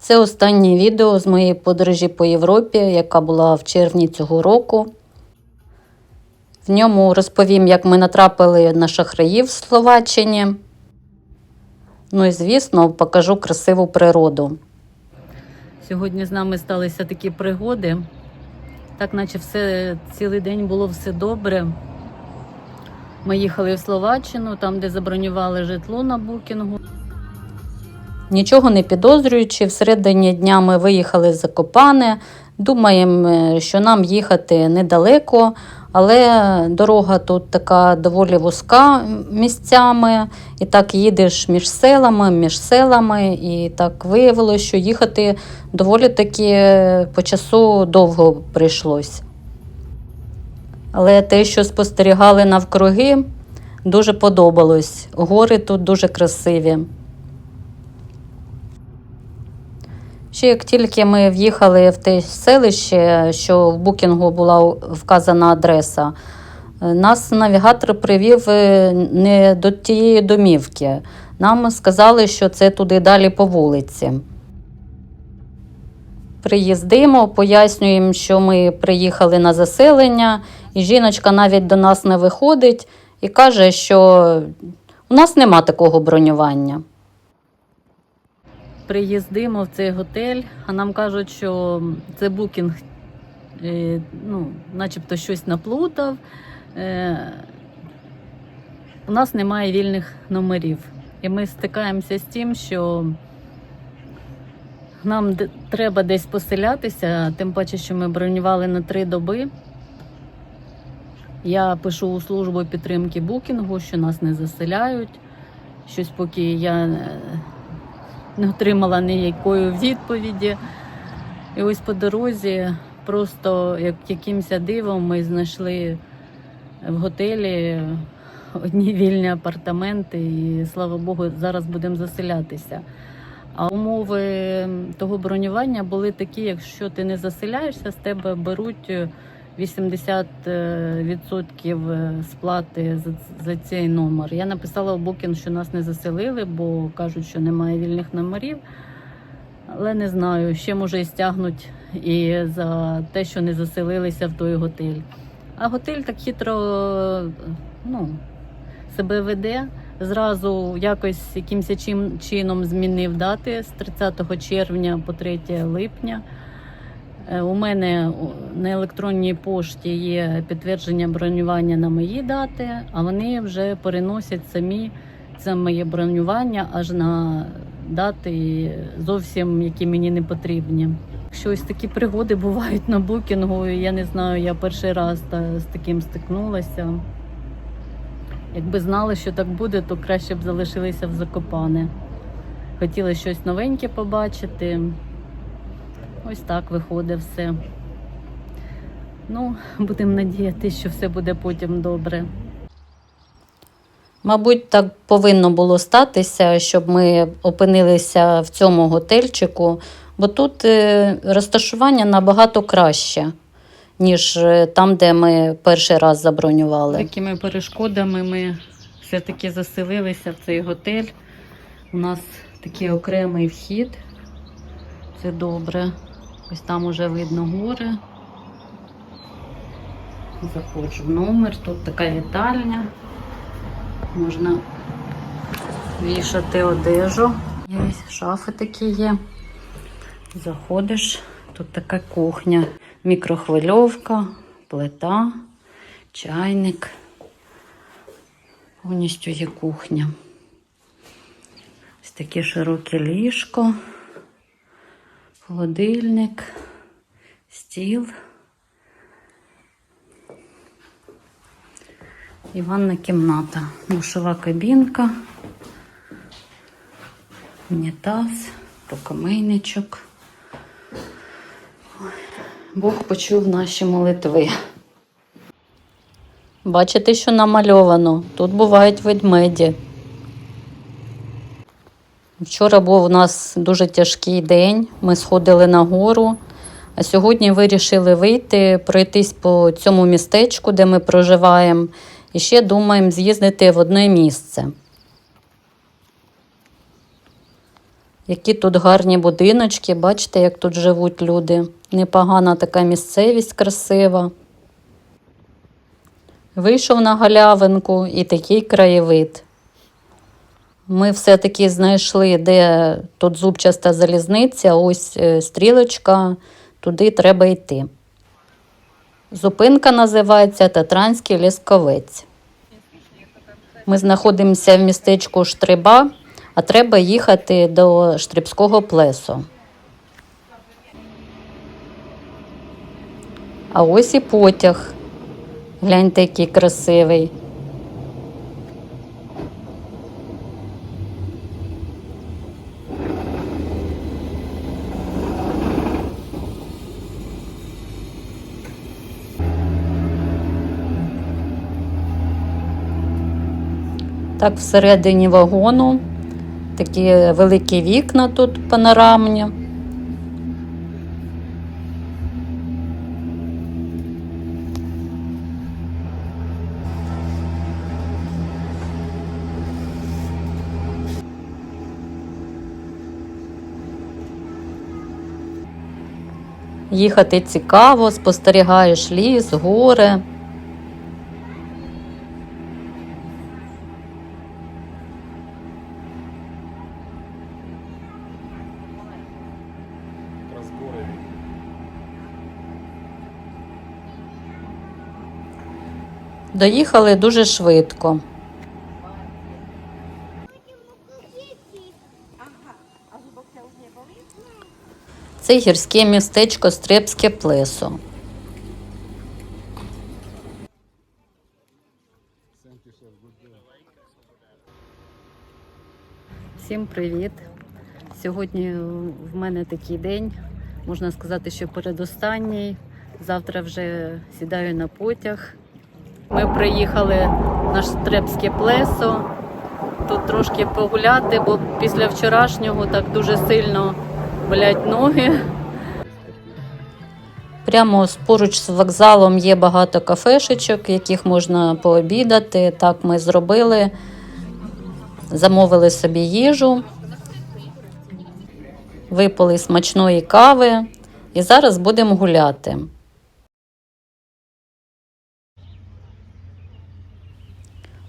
Це останнє відео з моєї подорожі по Європі, яка була в червні цього року. В ньому розповім, як ми натрапили на шахраїв в Словаччині. Ну і, звісно, покажу красиву природу. Сьогодні з нами сталися такі пригоди. Так, наче все цілий день було все добре. Ми їхали в Словаччину, там, де забронювали житло на букінгу. Нічого не підозрюючи, всередині дня ми виїхали з Закопане. Думаємо, що нам їхати недалеко, але дорога тут така доволі вузька місцями. І так їдеш між селами, між селами, і так виявилося, що їхати доволі таки по часу довго прийшлось. Але те, що спостерігали навкруги, дуже подобалось. Гори тут дуже красиві. Ще як тільки ми в'їхали в те селище, що в букінгу була вказана адреса, е, нас навігатор привів е, не до тієї домівки. Нам сказали, що це туди далі по вулиці. Приїздимо, пояснюємо, що ми приїхали на заселення, і жіночка навіть до нас не виходить і каже, що у нас нема такого бронювання. Приїздимо в цей готель, а нам кажуть, що це букінг, е, ну, начебто щось наплутав. Е, у нас немає вільних номерів. І ми стикаємося з тим, що нам треба десь поселятися, тим паче, що ми бронювали на три доби. Я пишу у службу підтримки букінгу, що нас не заселяють. Щось поки я е, не отримала ніякої відповіді. І ось по дорозі, просто як якимось дивом, ми знайшли в готелі одні вільні апартаменти, і слава Богу, зараз будемо заселятися. А умови того бронювання були такі: якщо ти не заселяєшся, з тебе беруть 80% сплати за, за цей номер. Я написала у Booking, що нас не заселили, бо кажуть, що немає вільних номерів. Але не знаю, ще може і стягнуть і за те, що не заселилися в той готель. А готель так хитро ну, себе веде. Зразу якось якимось чином змінив дати з 30 червня по 3 липня. Е, У мене на електронній пошті є підтвердження бронювання на мої дати, а вони вже переносять самі це моє бронювання аж на дати зовсім які мені не потрібні. Щось такі пригоди бувають на букінгу. Я не знаю, я перший раз з таким стикнулася. Якби знали, що так буде, то краще б залишилися в Закопане. Хотіли щось новеньке побачити. Ось так виходить все. Ну, будемо надіятися, що все буде потім добре. Мабуть, так повинно було статися, щоб ми опинилися в цьому готельчику, бо тут е, розташування набагато краще, ніж е, там, де ми перший раз забронювали. Такими перешкодами ми все-таки заселилися в цей готель. У нас такий окремий вхід. Це добре. Ось там уже видно гори. Заходжу в номер. Тут така вітальня. Можна вішати одежу. Ось шафи такі є. Заходиш, тут така кухня, мікрохвильовка, плита, чайник. Повністю є кухня. Ось таке широке ліжко, холодильник, стіл. І ванна кімната, душова кабінка, унітаз, рукомийничок. Бог почув наші молитви. Бачите, що намальовано? Тут бувають ведмеді. Вчора був у нас дуже тяжкий день. Ми сходили на гору, а сьогодні вирішили вийти, пройтись по цьому містечку, де ми проживаємо, і ще думаємо з'їздити в одне місце. Які тут гарні будиночки, бачите, як тут живуть люди. Непогана така місцевість красива. Вийшов на галявинку і такий краєвид. Ми все-таки знайшли, де тут зубчаста залізниця, ось е, стрілочка, туди треба йти. Зупинка називається Татранський лісковець. Ми знаходимося в містечку Штриба, а треба їхати до Штрибського плесу. А ось і потяг. Гляньте, який красивий. Так, всередині вагону такі великі вікна тут панорамні. Їхати цікаво, спостерігаєш ліс, гори. Доїхали дуже швидко. Це гірське містечко Стрепське плесо. Всім привіт! Сьогодні в мене такий день, можна сказати, що передостанній. Завтра вже сідаю на потяг. Ми приїхали на Штрепське плесо. Тут трошки погуляти, бо після вчорашнього так дуже сильно болять ноги. Прямо поруч з вокзалом є багато кафешечок, яких можна пообідати. Так ми зробили. Замовили собі їжу, випили смачної кави і зараз будемо гуляти.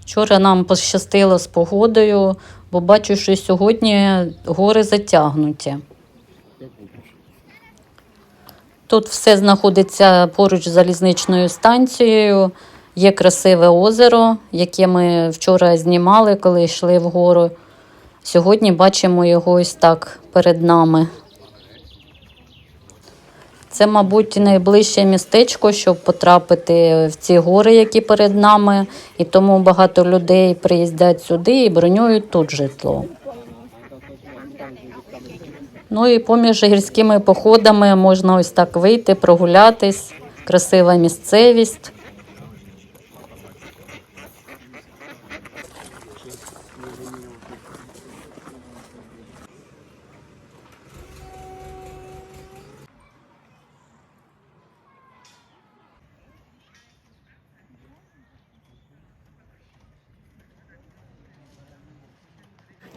Вчора нам пощастило з погодою, бо бачу, що сьогодні гори затягнуті. Тут все знаходиться поруч з залізничною станцією. Є красиве озеро, яке ми вчора знімали, коли йшли вгору. Сьогодні бачимо його ось так перед нами. Це, мабуть, найближче містечко, щоб потрапити в ці гори, які перед нами, і тому багато людей приїздять сюди і бронюють тут житло. Ну і поміж гірськими походами можна ось так вийти, прогулятись, красива місцевість.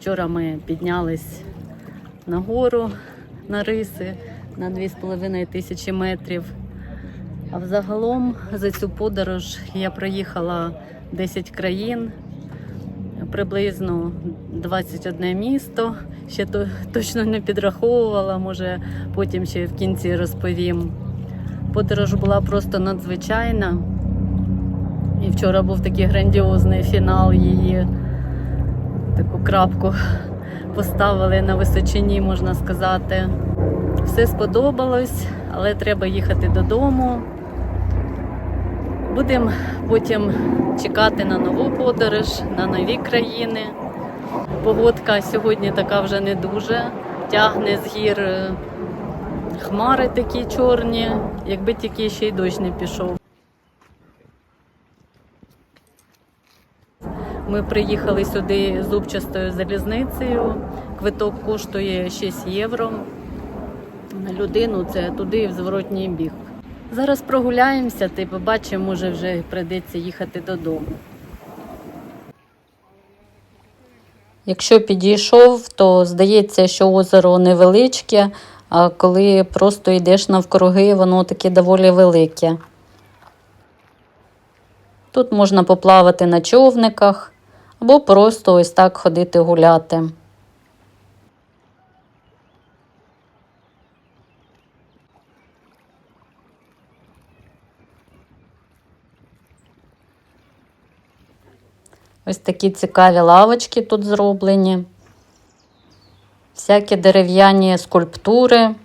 Вчора ми піднялись на гору на риси на 2,5 тисячі метрів. А взагалом за цю подорож я проїхала 10 країн, приблизно 21 місто. Ще то, точно не підраховувала, може потім ще в кінці розповім. Подорож була просто надзвичайна. І вчора був такий грандіозний фінал її. Таку крапку поставили на височині, можна сказати. Все сподобалось, але треба їхати додому. Будемо потім чекати на нову подорож, на нові країни. Погодка сьогодні така вже не дуже. Тягне з гір е, хмари такі чорні, якби тільки ще й дощ не пішов. Ми приїхали сюди зубчастою залізницею. Квиток коштує 6 євро. На людину це туди і в зворотній бік. Зараз прогуляємося й побачимо, може вже прийдеться їхати додому. Якщо підійшов, то здається, що озеро невеличке, а коли просто йдеш навкруги, воно таке доволі велике. Тут можна поплавати на човниках або просто ось так ходити гуляти. Ось такі цікаві лавочки тут зроблені. Всякі дерев'яні скульптури.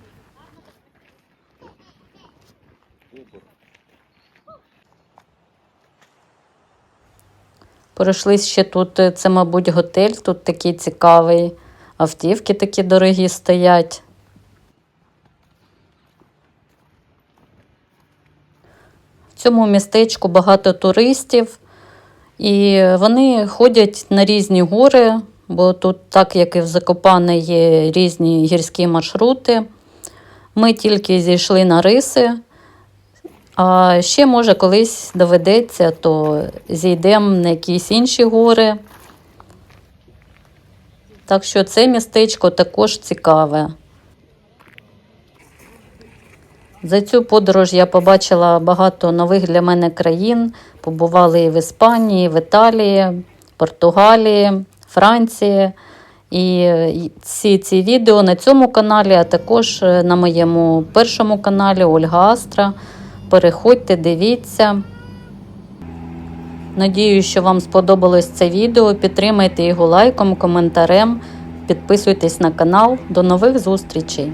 Пройшлись ще тут, е, це, мабуть, готель, тут такий цікавий. Автівки такі дорогі стоять. В цьому містечку багато туристів, і вони ходять на різні гори, бо тут, так як і в Закопане, є різні гірські маршрути. Ми тільки зійшли на риси, а ще, може, колись доведеться, то зійдемо на якісь інші гори. Так що це містечко також цікаве. За цю подорож я побачила багато нових для мене країн. Побували і в Іспанії, в Італії, Португалії, Франції. І всі ці відео на цьому каналі, а також е, на моєму першому каналі Ольга Астра. Переходьте, дивіться. Надію, що вам сподобалось це відео. Підтримайте його лайком, коментарем. Підписуйтесь на канал. До нових зустрічей!